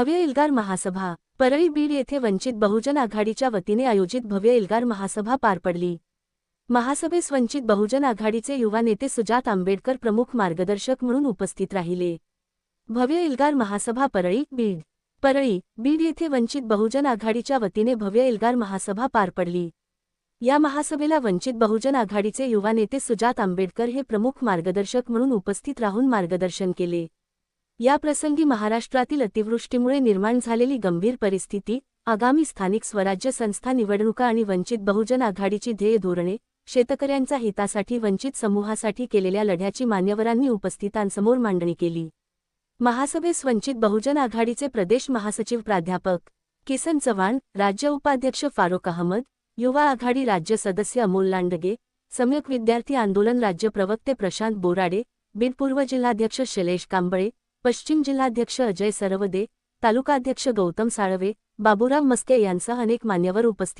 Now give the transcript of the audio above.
भव्य एल्गार महासभा. परळी बीड येथे वंचित बहुजन आघाडीच्या वतीने आयोजित भव्य एल्गार महासभा पार पडली. महासभेस वंचित बहुजन आघाडीचे युवा नेते सुजात आंबेडकर प्रमुख मार्गदर्शक म्हणून उपस्थित राहिले. भव्य एल्गार महासभा परळी बीड. परळी बीड येथे वंचित बहुजन आघाडीच्या वतीने भव्य एल्गार महासभा पार पडली. या महासभेला वंचित बहुजन आघाडीचे युवा नेते सुजात आंबेडकर हे प्रमुख मार्गदर्शक म्हणून उपस्थित राहून मार्गदर्शन केले. याप्रसंगी महाराष्ट्रातील अतिवृष्टीमुळे निर्माण झालेली गंभीर परिस्थिती आगामी स्थानिक स्वराज्य संस्था निवडणुका आणि वंचित बहुजन आघाडीची ध्येय धोरणे शेतकऱ्यांचा हितासाठी वंचित समूहासाठी केलेल्या लढ्याची मान्यवरांनी उपस्थितांसमोर मांडणी केली. महासभेस वंचित बहुजन आघाडीचे प्रदेश महासचिव प्राध्यापक किसन चव्हाण राज्य उपाध्यक्ष फारुख अहमद युवा आघाडी राज्य सदस्य अमोल लांडगे सम्यक विद्यार्थी आंदोलन राज्य प्रवक्ते प्रशांत बोराडे बिनपूर्व जिल्हाध्यक्ष शैलेश कांबळे पश्चिम जिल्हाध्यक्ष अजय सरवदे तालुकाध्यक्ष गौतम साळवे बाबुराव मस्के यांसह अनेक मान्यवर उपस्थित